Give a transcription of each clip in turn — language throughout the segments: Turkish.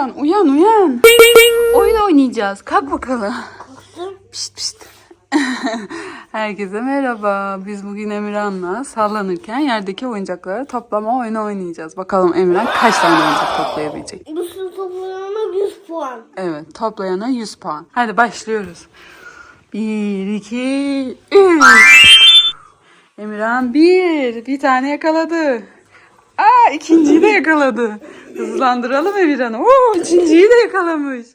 Emirhan uyan uyan. Oyun oynayacağız. Kalk bakalım. Pişt pişt. Herkese merhaba. Biz bugün Emirhan'la sallanırken yerdeki oyuncakları toplama oyunu oynayacağız. Bakalım Emirhan kaç tane oyuncak toplayabilecek. Bu sınıf toplamına 100 puan. Evet toplayana 100 puan. Hadi başlıyoruz. 1, 2, 3. Emirhan bir. Bir tane yakaladı. Aa ikinciyi de yakaladı. Hızlandıralım Emirhan'ı. Oo üçüncüyü de yakalamış.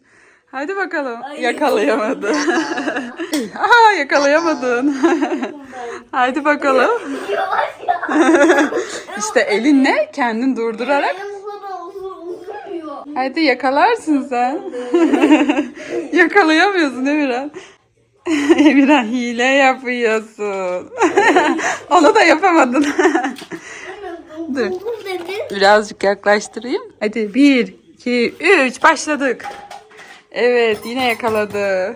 Hadi bakalım. Yakalayamadı. Aa yakalayamadın. Hadi bakalım. İşte elinle kendin durdurarak. Hadi yakalarsın sen. Yakalayamıyorsun Emirhan. Emirhan hile yapıyorsun. Onu da yapamadın. Dur. Dedi. Birazcık yaklaştırayım. Hadi bir, iki, üç başladık. Evet yine yakaladı.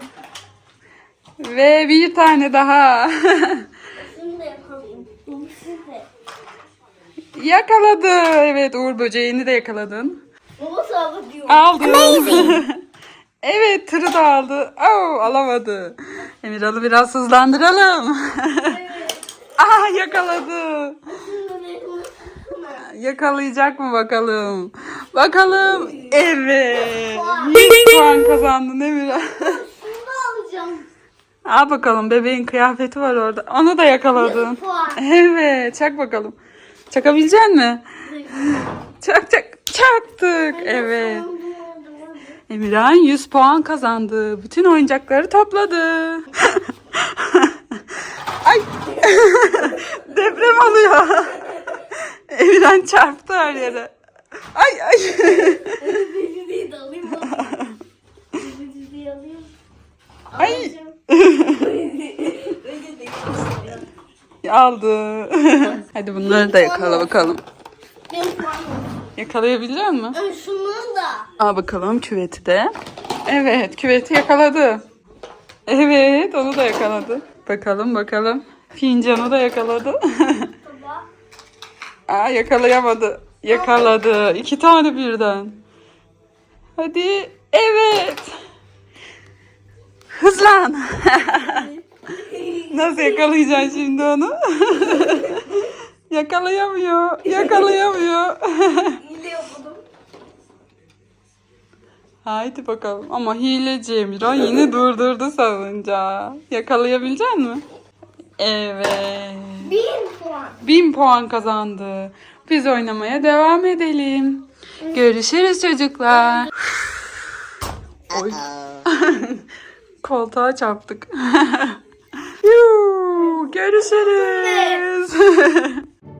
Ve bir tane daha. Şunu da yapalım. Bu size. yakaladı. Evet Uğur böceğini de yakaladın. Baba sağlık diyor. Evet tırı da aldı. Oo, alamadı. Emirhan'ı biraz hızlandıralım. Aha yakaladı. Yakalayacak mı bakalım? Bakalım. Evet. 100 puan kazandın alacağım. Al bakalım bebeğin kıyafeti var orada. Onu da yakaladın. Evet çak bakalım. Çakabilecek mi? Çak çak. Çaktık. Evet. Emirhan 100 puan kazandı. Bütün oyuncakları topladı. Ay. Deprem oluyor. Emirhan çarptı her yere. Ay ay. Beni de alayım mı? De alayım. Ay. Aldı. Hadi bunları da yakala bakalım. Benim puanım. Yakalayabilecek misin? Ay, Şunu da. Al bakalım küveti de. Evet küveti yakaladı. Evet onu da yakaladı. Bakalım bakalım. Fincanı da yakaladı. Aa yakalayamadı. Yakaladı. İki tane birden. Hadi. Evet. Hızlan. Nasıl yakalayacaksın şimdi onu? Yakalayamıyor. Yakalayamıyor. Haydi bakalım. Ama hileci Emirhan yine durdurdu salıncağı. Yakalayabilecek mi? Evet. Bin puan. 1000 puan kazandı. Biz oynamaya devam edelim. Görüşürüz çocuklar. Oy. Koltuğa çarptık. Yuu, Görüşürüz.